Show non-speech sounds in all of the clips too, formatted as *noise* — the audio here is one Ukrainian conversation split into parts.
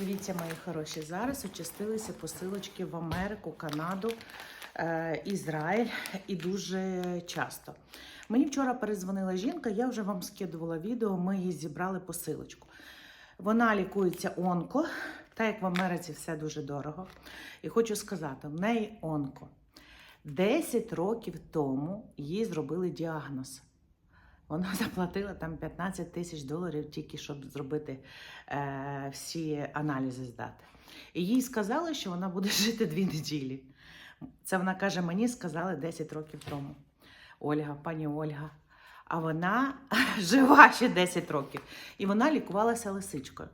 Дивіться, мої хороші, зараз очистилися посилочки в Америку, Канаду, е, Ізраїль і дуже часто. Мені вчора перезвонила жінка, я вже вам скидувала відео, ми їй зібрали посилочку. Вона лікується онко, так як в Америці все дуже дорого. І хочу сказати, в неї онко. 10 років тому їй зробили діагноз. Вона *laughs* заплатила там 15 тисяч доларів тільки щоб зробити е, всі аналізи здати. І їй сказали, що вона буде *laughs* жити дві неділі. Це вона каже, мені сказали 10 років тому. Ольга, пані Ольга. А вона *laughs* жива ще 10 років. І вона лікувалася лисичкою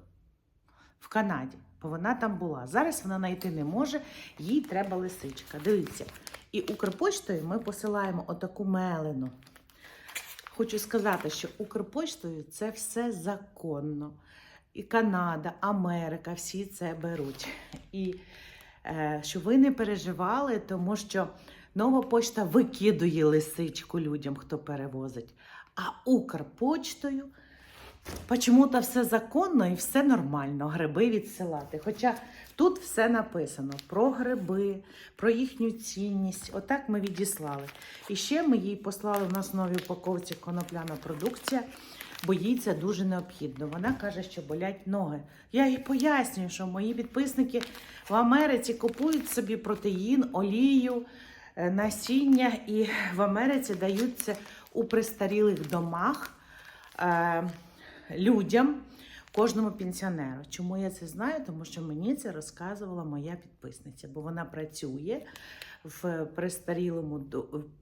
в Канаді, бо вона там була. Зараз вона знайти не може, їй треба лисичка. Дивіться. І Укрпоштою ми посилаємо отаку мелину. Хочу сказати, що Укрпоштою це все законно. І Канада, Америка, всі це беруть. І е, щоб ви не переживали, тому що нова почта викидує лисичку людям, хто перевозить. А Укрпочтою Почему-то все законно і все нормально, гриби відсилати. Хоча тут все написано про гриби, про їхню цінність. Отак ми відіслали. І ще ми їй послали в нас в новій упаковці конопляна продукція, бо їй це дуже необхідно. Вона каже, що болять ноги. Я їй пояснюю, що мої підписники в Америці купують собі протеїн, олію, е, насіння, і в Америці дають це у престарілих домах. Е, людям, кожному пенсіонеру. Чому я це знаю? Тому що мені це розказувала моя підписниця, бо вона працює в престарілому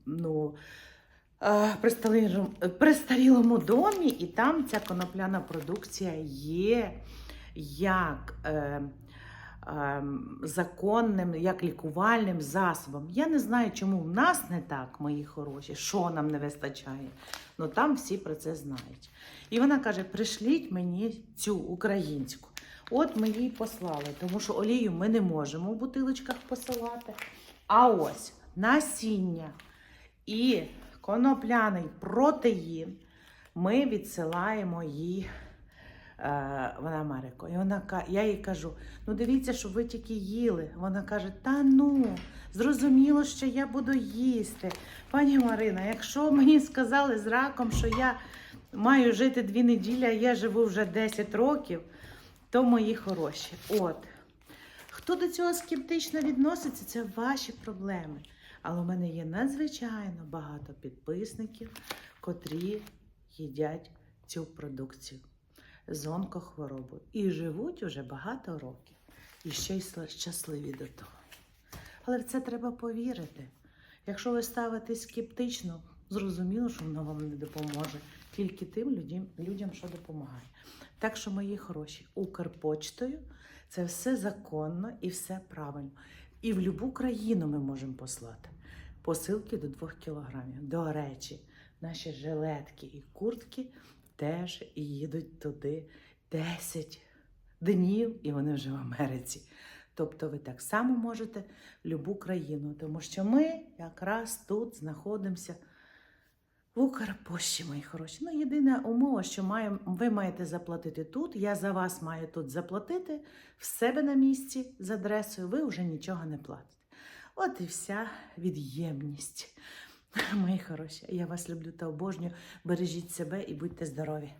ну, е, престарілому, домі, і там ця конопляна продукція є як. Ем, законним, як лікувальним засобом. Я не знаю, чому в нас не так, мої хороші, що нам не вистачає. Ну там всі про це знають. І вона каже: пришліть мені цю українську. От ми їй послали, тому що олію ми не можемо в бутилочках посилати. А ось насіння і конопляний протеїн ми відсилаємо їй е, в Америку. І вона я їй кажу: ну дивіться, що ви тільки їли. Вона каже: Та ну, зрозуміло, що я буду їсти. Пані Марина, якщо мені сказали з раком, що я маю жити дві неділі, а я живу вже 10 років, то мої хороші. От. Хто до цього скептично відноситься, це ваші проблеми. Але у мене є надзвичайно багато підписників, котрі їдять цю продукцію з онкохворобою і живуть уже багато років. І ще й щасливі до того. Але в це треба повірити. Якщо ви ставитесь скептично, зрозуміло, що воно вам не допоможе. Тільки тим людям, людям, що допомагає. Так що, мої хороші, Укрпочтою це все законно і все правильно. І в будь-яку країну ми можемо послати. Посилки до 2 кілограмів. До речі, наші жилетки і куртки теж їдуть туди 10 днів, і вони вже в Америці. Тобто ви так само можете будь-яку країну, тому що ми якраз тут знаходимося в Укрпошті, мої хороші. Ну, єдина умова, що маєм, ви маєте заплатити тут. Я за вас маю тут заплатити в себе на місці з адресою, ви вже нічого не платите. От і вся від'ємність. Мої хороші, я вас люблю та обожнюю. Бережіть себе і будьте здорові.